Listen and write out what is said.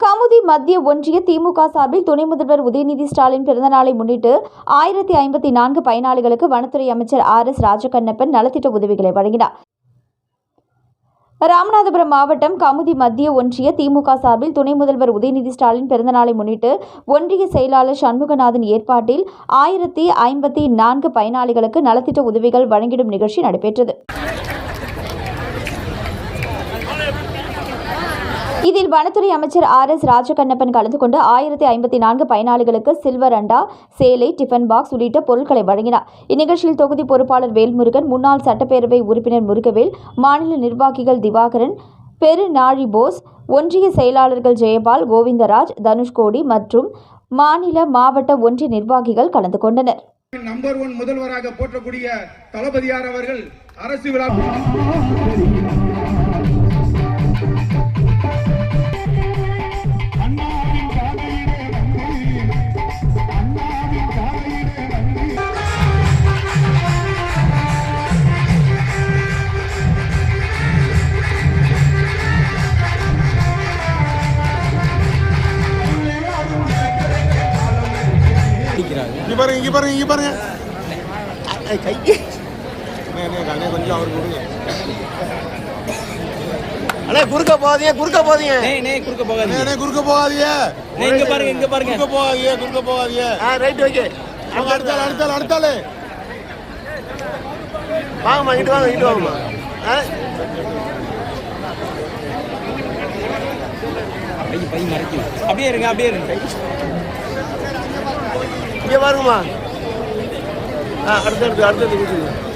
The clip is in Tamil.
கமுதி மத்திய ஒன்றிய திமுக சார்பில் துணை முதல்வர் உதயநிதி ஸ்டாலின் பிறந்தநாளை முன்னிட்டு ஆயிரத்தி ஐம்பத்தி நான்கு பயனாளிகளுக்கு வனத்துறை அமைச்சர் ஆர் எஸ் ராஜகண்ணப்பன் நலத்திட்ட உதவிகளை வழங்கினார். ராமநாதபுரம் மாவட்டம் கமுதி மத்திய ஒன்றிய திமுக சார்பில் துணை முதல்வர் உதயநிதி ஸ்டாலின் பிறந்தநாளை முன்னிட்டு ஒன்றிய செயலாளர் சண்முகநாதன் ஏற்பாட்டில் ஆயிரத்தி ஐம்பத்தி நான்கு பயனாளிகளுக்கு நலத்திட்ட உதவிகள் வழங்கிடும் நிகழ்ச்சி நடைபெற்றது. இதில் வனத்துறை அமைச்சர் ஆர் எஸ் ராஜகண்ணப்பன் கலந்து கொண்டு ஆயிரத்தி ஐம்பத்தி நான்கு பயனாளிகளுக்கு சில்வர் அண்டா சேலை டிஃபன் பாக்ஸ் உள்ளிட்ட பொருட்களை வழங்கினார். இந்நிகழ்ச்சியில் தொகுதி பொறுப்பாளர் வேல்முருகன் முன்னாள் சட்டப்பேரவை உறுப்பினர் முருகவேல் மாநில நிர்வாகிகள் திவாகரன் பெருநாழி போஸ் ஒன்றிய செயலாளர்கள் ஜெயபால் கோவிந்தராஜ் தனுஷ்கோடி மற்றும் மாநில மாவட்ட ஒன்றிய நிர்வாகிகள் கலந்து கொண்டனர். நம்பர் ஒன் முதல்வராக போற்றக்கூடிய தளபதியார் அவர்கள்? அரசு விழா இங்க பாருங்க இங்க பாருங்க இங்க பாருங்க. கை அண்ணே கொஞ்சம் அவருக்கு கொடுங்க. அண்ணே குறுக்க போகாதீங்க குறுக்க போகாதீங்க. நே நே குறுக்க போகாதீங்க. அண்ணே குறுக்க போகாதீங்க. நே இங்க பாருங்க இங்க பாருங்க. குறுக்க போகாதீங்க குறுக்க போகாதீங்க. ஆ ரைட் ஓகே. அவங்க அடுத்தாள் அடுத்தாள் அடுத்தாள் வாங்கம்மா இங்கிட்டு வாங்க இங்கிட்டு வாங்கம்மா. பை பை மறைக்கும் அப்படியே இருங்க அப்படியே இருங்க. એ મારું માં હા અડધે અડધે અડધે દીધું